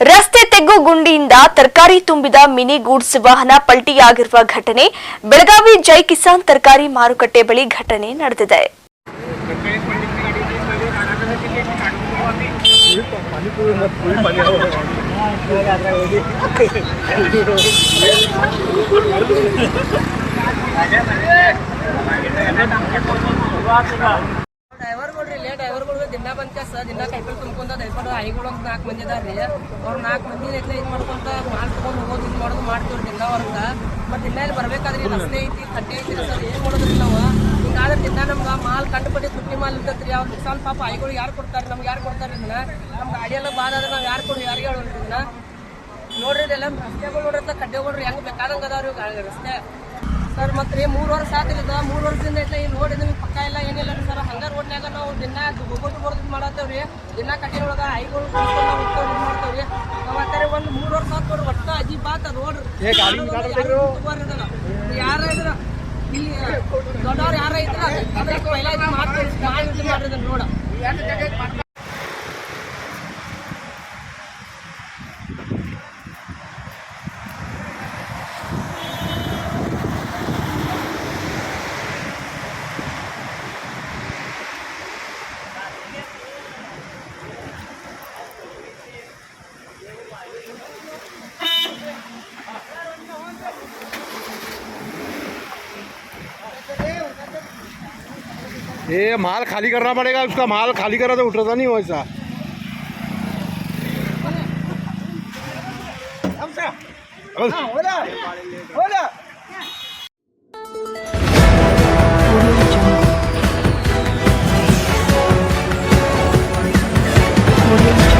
ರಸ್ತೆ ತೆಗ್ಗು ಗುಂಡಿಯಿಂದ ತರಕಾರಿ ತುಂಬಿದ ಮಿನಿ ಗೂಡ್ಸ್ ವಾಹನ ಪಲ್ಟಿಯಾಗಿರುವ ಘಟನೆ. ಬೆಳಗಾವಿ ಜೈ ಕಿಸಾನ್ ತರಕಾರಿ ಮಾರುಕಟ್ಟೆ ಬಳಿ ಘಟನೆ ನಡೆದಿದೆ. ದಿನ ಬಂದ ಸರ್ ದಿನ ಕೈಪಲ್ ತುಂಬ್ಕೊಂತ ದಯಪಡ ಐಗಳು ನಾಲ್ಕು ಮಂದಿ ಅದಾರ ರೀ. ಅವ್ರು ನಾಲ್ಕು ಮಂದಿ ಐತ್ಲೆ ಇದು ಮಾಡ್ಕೊಂತ ಮಾಲ್ ತೊಗೊಂಡು ಹೋಗೋದು ಇದು ಮಾಡೋದು ಮಾಡ್ತೀವಿ ದಿನ ಹೊರಗ ಮತ್ತೆ ದಿನ ಇಲ್ಲಿ ಬರ್ಬೇಕಾದ್ರೆ ರಸ್ತೆ ಐತಿ ಕಟ್ಟೆ ಐತಿ ಸರ್. ಏನ್ ಮಾಡೋದ್ರಿ ನಾವು? ಹಿಂಗಾದ್ರೆ ದಿನ ನಮ್ಗೆ ಮಾಲ್ ಕಂಡುಪಟ್ಟಿ ತುಟ್ಟಿ ಮಾಲ್ ಇರ್ತೈತ್ರಿ. ಅವ್ರು ನುಕ್ಸಾನ್ ಪಾಪ ಐಗಳು ಯಾರು ಕೊಡ್ತಾರೆ, ನಮ್ಗೆ ಯಾರು ಕೊಡ್ತಾರೆ ಇದನ್ನ ನಮ್ಮ ಗಾಡಿಯೆಲ್ಲ ಎಲ್ಲ ಬಾದ ಆದ್ರೆ ನಾವು ಯಾರು ಕೊಡು ಯಾರಿಗೆ ಇದನ್ನ ನೋಡ್ರಿ ಇದೆಲ್ಲ ರಸ್ತೆಗಳು ನೋಡ್ರಿ ಕಡ್ಡೆಗಳು ಹೆಂಗ್ ಬೇಕಾದಂಗೆ ಅದಾವ್ರಿ ರಸ್ತೆ. ಸರ್ ಮತ್ತೆ ರೀ ಮೂರು ವರ್ಷ ಆತಿಲ್ಲ ಮೂರು ವರ್ಷದಿಂದ ಐತೆ ಈ ರೋಡ್ ನಿಮ್ಗೆ ಪಕ್ಕ ಇಲ್ಲ ಏನಿಲ್ಲ ರೀ ಸರ್. ಹಂಗ ರೋಡ್ನಾಗ ನಾವು ದಿನ ಹೋಗೋದು ಬರೋದು ಮಾಡತ್ತೇವ್ರಿ ದಿನ ಕಟ್ಟಿ ಒಳಗ ಐಗಳು ಮಾಡ್ತೇವ್ರಿ ಮತ್ತೆ ಒಂದು ಮೂರು ವರ್ಷ ಆತ್ ನೋಡ್ರಿ ಒಟ್ಟ ಬಾತ ರೋಡ್ ಯಾರ ಇದ್ರ? ಇಲ್ಲಿ ದೊಡ್ಡವ್ರು ಯಾರ ಇದ್ರ? ಮಾಡ್ತೇವೆ ರೋಡ್ ये माल खाली करना पड़ेगा उसका माल खाली करा तो उठता नहीं वैसा Audio